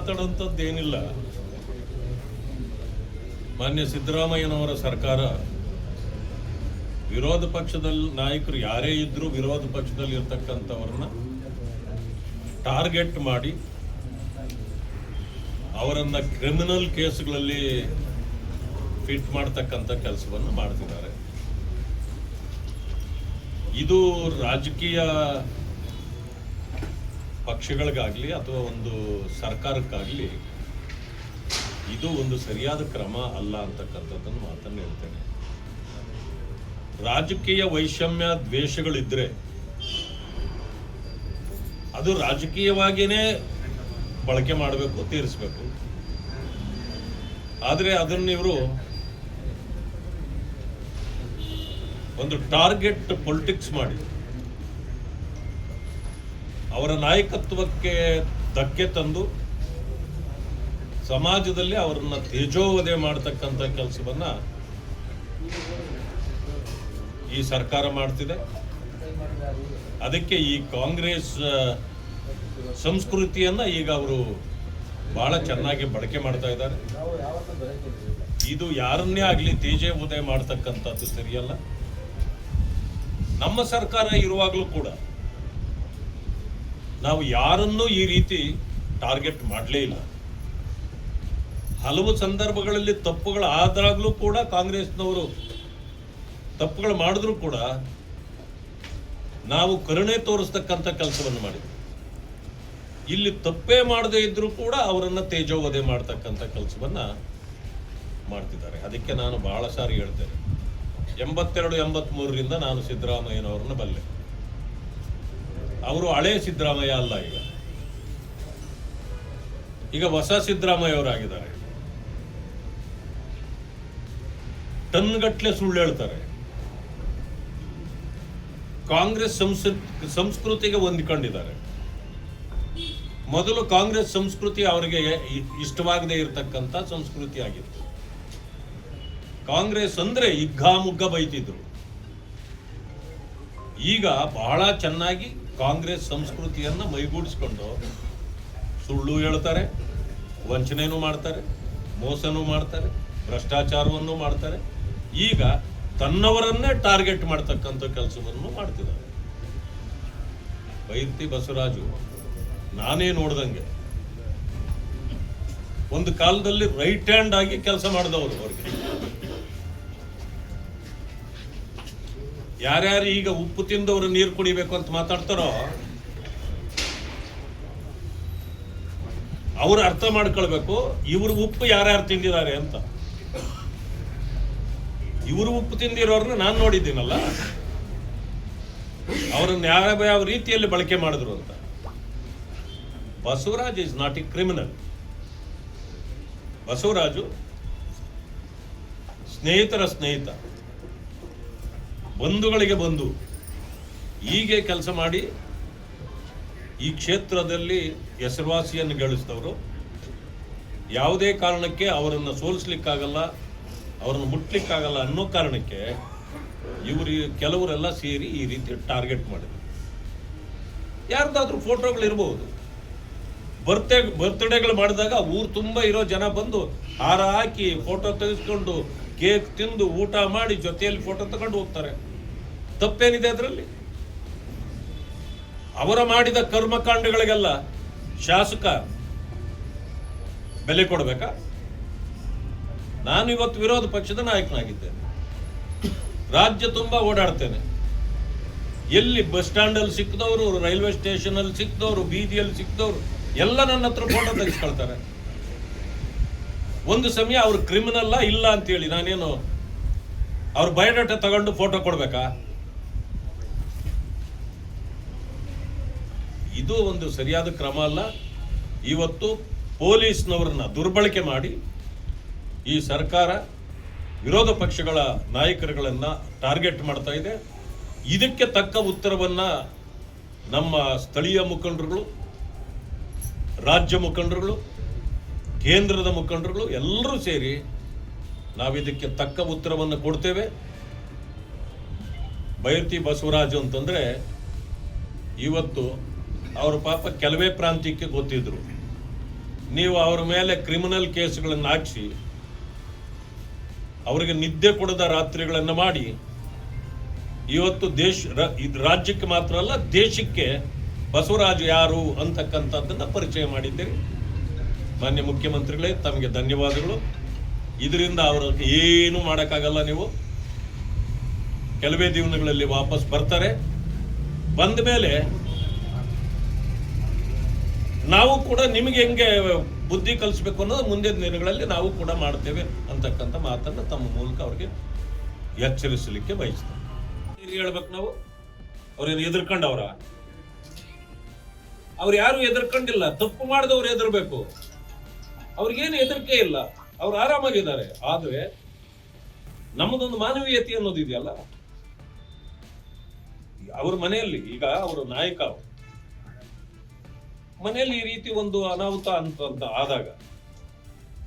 ಮಾತಾಡೋಂಥದ್ದು ಏನಿಲ್ಲ ಮಾನ್ಯ ಸಿದ್ದರಾಮಯ್ಯನವರ ಸರ್ಕಾರ ವಿರೋಧ ಪಕ್ಷದಲ್ಲಿ ನಾಯಕರು ಯಾರೇ ಇದ್ರೂ ವಿರೋಧ ಪಕ್ಷದಲ್ಲಿ ಇರ್ತಕ್ಕಂಥವ್ರನ್ನ ಟಾರ್ಗೆಟ್ ಮಾಡಿ ಅವರನ್ನ ಕ್ರಿಮಿನಲ್ ಕೇಸ್ಗಳಲ್ಲಿ ಫಿಟ್ ಮಾಡ್ತಕ್ಕಂಥ ಕೆಲಸವನ್ನು ಮಾಡ್ತಿದ್ದಾರೆ. ಇದು ರಾಜಕೀಯ ಪಕ್ಷಗಳಿಗಾಗಲಿ ಅಥವಾ ಒಂದು ಸರ್ಕಾರಕ್ಕಾಗಲಿ ಇದು ಒಂದು ಸರಿಯಾದ ಕ್ರಮ ಅಲ್ಲ ಅಂತಕ್ಕಂಥದ್ದನ್ನು ಮಾತನ್ನು ಹೇಳ್ತೇನೆ. ರಾಜಕೀಯ ವೈಷಮ್ಯ ದ್ವೇಷಗಳಿದ್ರೆ ಅದು ರಾಜಕೀಯವಾಗಿಯೇ ಬಳಕೆ ಮಾಡಬೇಕು, ತೀರಿಸಬೇಕು. ಆದರೆ ಅದನ್ನು ಇವರು ಒಂದು ಟಾರ್ಗೆಟ್ ಪೊಲಿಟಿಕ್ಸ್ ಮಾಡಿ. ಅವರ ನಾಯಕತ್ವಕ್ಕೆ ಧಕ್ಕೆ ತಂದು ಸಮಾಜದಲ್ಲಿ ಅವರನ್ನ ತೇಜೋವಧೆ ಮಾಡತಕ್ಕಂಥ ಕೆಲಸವನ್ನ ಈ ಸರ್ಕಾರ ಮಾಡ್ತಿದೆ. ಅದಕ್ಕೆ ಈ ಕಾಂಗ್ರೆಸ್ ಸಂಸ್ಕೃತಿಯನ್ನ ಈಗ ಅವರು ಬಹಳ ಚೆನ್ನಾಗಿ ಬಳಕೆ ಮಾಡ್ತಾ ಇದ್ದಾರೆ. ಇದು ಯಾರನ್ನೇ ಆಗಲಿ ತೇಜೆ ಉದಯ ಮಾಡ್ತಕ್ಕಂಥದ್ದು ಸರಿಯಲ್ಲ. ನಮ್ಮ ಸರ್ಕಾರ ಇರುವಾಗಲೂ ಕೂಡ ನಾವು ಯಾರನ್ನೂ ಈ ರೀತಿ ಟಾರ್ಗೆಟ್ ಮಾಡಲೇ ಇಲ್ಲ. ಹಲವು ಸಂದರ್ಭಗಳಲ್ಲಿ ತಪ್ಪುಗಳು ಆದಾಗಲೂ ಕೂಡ ಕಾಂಗ್ರೆಸ್ನವರು ತಪ್ಪುಗಳು ಮಾಡಿದ್ರು ಕೂಡ ನಾವು ಕರುಣೆ ತೋರಿಸ್ತಕ್ಕಂಥ ಕೆಲಸವನ್ನು ಮಾಡಿದ್ವಿ. ಇಲ್ಲಿ ತಪ್ಪೇ ಮಾಡದೇ ಇದ್ದರೂ ಕೂಡ ಅವರನ್ನು ತೇಜೋವಧೆ ಮಾಡ್ತಕ್ಕಂಥ ಕೆಲಸವನ್ನ ಮಾಡ್ತಿದ್ದಾರೆ. ಅದಕ್ಕೆ ನಾನು ಬಹಳ ಸಾರಿ ಹೇಳ್ತೇನೆ. ಎಂಬತ್ತೆರಡು, ಎಂಬತ್ಮೂರರಿಂದ ನಾನು ಸಿದ್ದರಾಮಯ್ಯನವರನ್ನ ಬಲ್ಲೆ. ಅವರು ಹಳೆ ಸಿದ್ದರಾಮಯ್ಯ ಅಲ್ಲ ಈಗ. ಈಗ ಹೊಸ ಸಿದ್ದರಾಮಯ್ಯ ಅವರಾಗಿದ್ದಾರೆ ಟನ್ಗಟ್ಲೆ ಸುಳ್ಳು ಹೇಳ್ತಾರೆ. ಕಾಂಗ್ರೆಸ್ ಸಂಸ್ಕೃ- ಸಂಸ್ಕೃತಿಗೆ ಹೊಂದಿಕೊಂಡಿದ್ದಾರೆ. ಮೊದಲು ಕಾಂಗ್ರೆಸ್ ಸಂಸ್ಕೃತಿ ಅವರಿಗೆ ಇಷ್ಟವಾಗದೇ ಇರತಕ್ಕಂಥ ಸಂಸ್ಕೃತಿ ಆಗಿತ್ತು. ಕಾಂಗ್ರೆಸ್ ಅಂದ್ರೆ ಇಗ್ಗಾಮುಗ್ಗ ಬೈತಿದ್ರು. ಈಗ ಬಹಳ ಚೆನ್ನಾಗಿ ಕಾಂಗ್ರೆಸ್ ಸಂಸ್ಕೃತಿಯನ್ನ ಮೈಗೂಡಿಸ್ಕೊಂಡು ಸುಳ್ಳು ಹೇಳ್ತಾರೆ, ವಂಚನೆನೂ ಮಾಡ್ತಾರೆ, ಮೋಸನೂ ಮಾಡ್ತಾರೆ, ಭ್ರಷ್ಟಾಚಾರವನ್ನು ಮಾಡ್ತಾರೆ. ಈಗ ತನ್ನವರನ್ನೇ ಟಾರ್ಗೆಟ್ ಮಾಡ್ತಕ್ಕಂಥ ಕೆಲಸವನ್ನು ಮಾಡ್ತಿದ್ದಾರೆ. ಬೈರ್ತಿ ಬಸವರಾಜು, ನಾನೇ ನೋಡ್ದಂಗೆ. ಒಂದು ಕಾಲದಲ್ಲಿ ರೈಟ್ ಹ್ಯಾಂಡ್ ಆಗಿ ಕೆಲಸ ಮಾಡಿದವರು ಅವ್ರಿಗೆ. ಯಾರ್ಯಾರು ಈಗ ಉಪ್ಪು ತಿಂದವರು ನೀರು ಕುಡಿಬೇಕು ಅಂತ ಮಾತಾಡ್ತಾರೋ, ಅವ್ರು ಅರ್ಥ ಮಾಡ್ಕೊಳ್ಬೇಕು, ಇವ್ರು ಉಪ್ಪು ಯಾರ್ಯಾರು ತಿಂದಿದ್ದಾರೆ ಅಂತ. ಇವರು ಉಪ್ಪು ತಿಂದಿರೋರ್ನ ನಾನು ನೋಡಿದ್ದೀನಲ್ಲ, ಅವರನ್ನ ಯಾವ ಯಾವ ರೀತಿಯಲ್ಲಿ ಬಳಕೆ ಮಾಡಿದ್ರು ಅಂತ. Basavaraj is not a criminal Basavaraju ಸ್ನೇಹಿತರ ಸ್ನೇಹಿತ. ಬಂಧುಗಳಿಗೆ ಬಂಧು ಹೀಗೆ ಕೆಲಸ ಮಾಡಿ ಈ ಕ್ಷೇತ್ರದಲ್ಲಿ ಹೆಸರುವಾಸಿಯನ್ನು ಗಳಿಸಿದವರು. ಯಾವುದೇ ಕಾರಣಕ್ಕೆ ಅವರನ್ನು ಸೋಲಿಸ್ಲಿಕ್ಕಾಗಲ್ಲ, ಅವರನ್ನು ಮುಟ್ಲಿಕ್ಕಾಗಲ್ಲ ಅನ್ನೋ ಕಾರಣಕ್ಕೆ ಇವರು ಕೆಲವರೆಲ್ಲ ಸೇರಿ ಈ ರೀತಿ ಟಾರ್ಗೆಟ್ ಮಾಡಿದ್ರು. ಯಾರ್ದಾದ್ರೂ ಫೋಟೋಗಳು ಇರಬಹುದು ಬರ್ತೆ, ಬರ್ತ್ಡೇಗಳು ಮಾಡಿದಾಗ ಊರು ತುಂಬ ಇರೋ ಜನ ಬಂದು ಹಾರ ಹಾಕಿ ಫೋಟೋ ತೆಗೆಸ್ಕೊಂಡು ಕೇಕ್ ತಿಂದು ಊಟ ಮಾಡಿ ಜೊತೆಯಲ್ಲಿ ಫೋಟೋ ತಗೊಂಡು ಹೋಗ್ತಾರೆ. ತಪ್ಪೇನಿದೆ ಅದರಲ್ಲಿ? ಅವರ ಮಾಡಿದ ಕರ್ಮಕಾಂಡಗಳಿಗೆಲ್ಲ ಶಾಸಕ ಬೆಲೆ ಕೊಡಬೇಕಾ? ನಾನು ಇವತ್ತು ವಿರೋಧ ಪಕ್ಷದ ನಾಯಕನಾಗಿದ್ದೇನೆ. ರಾಜ್ಯ ತುಂಬ ಓಡಾಡ್ತೇನೆ. ಎಲ್ಲಿ ಬಸ್ ಸ್ಟ್ಯಾಂಡಲ್ಲಿ ಸಿಕ್ಕದವರು ರೈಲ್ವೆ ಸ್ಟೇಷನ್ ಅಲ್ಲಿ ಸಿಕ್ಕದವರು ಬೀದಿಯಲ್ಲಿ ಸಿಕ್ಕದವರು ಎಲ್ಲ ನನ್ನ ಹತ್ರ ಫೋಟೋ ತೆಗೆಸ್ಕೊಳ್ತಾರೆ. ಒಂದು ಸಮಯ ಅವ್ರು ಕ್ರಿಮಿನಲ್ಲ ಇಲ್ಲ ಅಂತೇಳಿ ನಾನೇನು, ಅವ್ರ ಬಯೋಡಾಟಾ ತಗೊಂಡು ಫೋಟೋ ಕೊಡ್ಬೇಕಾ? ಇದು ಒಂದು ಸರಿಯಾದ ಕ್ರಮ ಅಲ್ಲ. ಇವತ್ತು ಪೊಲೀಸ್ನವರನ್ನ ದುರ್ಬಳಕೆ ಮಾಡಿ ಈ ಸರ್ಕಾರ ವಿರೋಧ ಪಕ್ಷಗಳ ನಾಯಕರುಗಳನ್ನ ಟಾರ್ಗೆಟ್ ಮಾಡ್ತಾ ಇದೆ. ಇದಕ್ಕೆ ತಕ್ಕ ಉತ್ತರವನ್ನ ನಮ್ಮ ಸ್ಥಳೀಯ ಮುಖಂಡರುಗಳು, ರಾಜ್ಯ ಮುಖಂಡರುಗಳು ಕೇಂದ್ರದ ಮುಖಂಡರುಗಳು ಎಲ್ಲರೂ ಸೇರಿ ನಾವಿದಕ್ಕೆ ತಕ್ಕ ಉತ್ತರವನ್ನು ಕೊಡ್ತೇವೆ. ಬೈರ್ತಿ ಬಸವರಾಜು ಅಂತಂದ್ರೆ ಇವತ್ತು ಅವರ ಪಾಪ ಕೆಲವೇ ಪ್ರಾಂತ್ಯಕ್ಕೆ ಗೊತ್ತಿದ್ರು. ನೀವು ಅವ್ರ ಮೇಲೆ ಕ್ರಿಮಿನಲ್ ಕೇಸ್ಗಳನ್ನು ಹಾಕಿಸಿ, ಅವರಿಗೆ ನಿದ್ದೆ ಕೊಡದ ರಾತ್ರಿಗಳನ್ನು ಮಾಡಿ, ಇವತ್ತು ದೇಶ ರಾಜ್ಯಕ್ಕೆ ಮಾತ್ರ ಅಲ್ಲ, ದೇಶಕ್ಕೆ ಬಸವರಾಜು ಯಾರು ಅಂತಕ್ಕಂಥದ್ದನ್ನು ಪರಿಚಯ ಮಾಡಿದ್ದೀರಿ. ಮಾನ್ಯ ಮುಖ್ಯಮಂತ್ರಿಗಳೇ, ತಮಗೆ ಧನ್ಯವಾದಗಳು. ಇದರಿಂದ ಅವರು ಏನು ಮಾಡೋಕ್ಕಾಗಲ್ಲ ನೀವು. ಕೆಲವೇ ದಿನಗಳಲ್ಲಿ ವಾಪಸ್ ಬರ್ತಾರೆ. ಬಂದ ಮೇಲೆ ನಾವು ಕೂಡ ನಿಮಗೆ ಹೆಂಗೆ ಬುದ್ಧಿ ಕಲಿಸ್ಬೇಕು ಅನ್ನೋದು ಮುಂದಿನ ದಿನಗಳಲ್ಲಿ ನಾವು ಕೂಡ ಮಾಡ್ತೇವೆ ಅಂತಕ್ಕಂಥ ಮಾತನ್ನು ತಮ್ಮ ಮೂಲಕ ಅವ್ರಿಗೆ ಎಚ್ಚರಿಸಲಿಕ್ಕೆ ಬಯಸ್ತೇವೆ ಹೇಳ್ಬೇಕು ನಾವು. ಅವ್ರೇನು ಎದುರ್ಕೊಂಡವ್ರ ಅವ್ರು ಯಾರು ಎದುರ್ಕೊಂಡಿಲ್ಲ ತಪ್ಪು ಮಾಡಿದವ್ರು ಎದುರ್ಬೇಕು ಅವ್ರಿಗೇನು ಹೆದರಿಕೆ ಇಲ್ಲ. ಅವ್ರು ಆರಾಮಾಗಿದ್ದಾರೆ. ಆದ್ರೆ ನಮ್ಮದೊಂದು ಮಾನವೀಯತೆ ಅನ್ನೋದು ಇದೆಯಲ್ಲ? ಅವ್ರ ಮನೆಯಲ್ಲಿ, ಈಗ ಅವರು ನಾಯಕ. ಮನೆಯಲ್ಲಿ ಈ ರೀತಿ ಒಂದು ಅನಾಹುತ ಅಂತ ಅಂತ ಆದಾಗ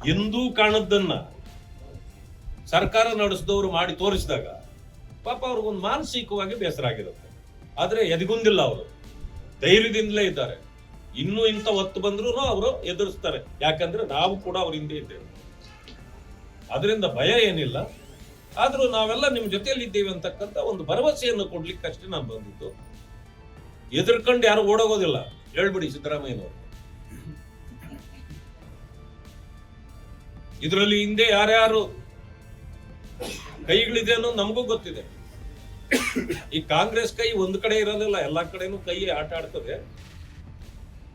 ಎಂದೂ ಕಾಣದ್ದನ್ನ ಸರ್ಕಾರ ನಡೆಸಿದವರು ಮಾಡಿ ತೋರಿಸಿದಾಗ ಪಾಪ ಅವ್ರಿಗೊಂದು ಮಾನಸಿಕವಾಗಿ ಬೇಸರ ಆಗಿರುತ್ತೆ. ಆದ್ರೆ ಎದಗುಂದಿಲ್ಲ ಅವರು. ಧೈರ್ಯದಿಂದಲೇ ಇದ್ದಾರೆ. ಇನ್ನೂ ಇಂಥ ಒತ್ತು ಬಂದ್ರು ಅವರು ಎದುರಿಸ್ತಾರೆ. ಯಾಕಂದ್ರೆ ನಾವು ಕೂಡ ಅವ್ರ ಹಿಂದೆ ಇದ್ದೇವೆ. ಅದರಿಂದ ಭಯ ಏನಿಲ್ಲ. ಆದ್ರೂ ನಾವೆಲ್ಲ ನಿಮ್ ಜೊತೆಯಲ್ಲಿ ಇದ್ದೇವೆ ಅಂತಕ್ಕಂಥ ಒಂದು ಭರವಸೆಯನ್ನು ಕೊಡ್ಲಿಕ್ಕೆ ಅಷ್ಟೇ ನಾನು ಬಂದಿದ್ದು. ಎದುರ್ಕೊಂಡು ಯಾರು ಓಡೋಗೋದಿಲ್ಲ. ಹೇಳ್ಬಿಡಿ ಸಿದ್ದರಾಮಯ್ಯನವರು. ಇದರಲ್ಲಿ ಹಿಂದೆ ಯಾರ್ಯಾರು ಕೈಗಳಿದೆ ಅನ್ನೋದು ನಮಗೂ ಗೊತ್ತಿದೆ. ಈ ಕಾಂಗ್ರೆಸ್ ಕೈ ಒಂದ್ ಕಡೆ ಇರೋದಿಲ್ಲ, ಎಲ್ಲಾ ಕಡೆನೂ ಕೈ ಆಟ ಆಡ್ತದೆ.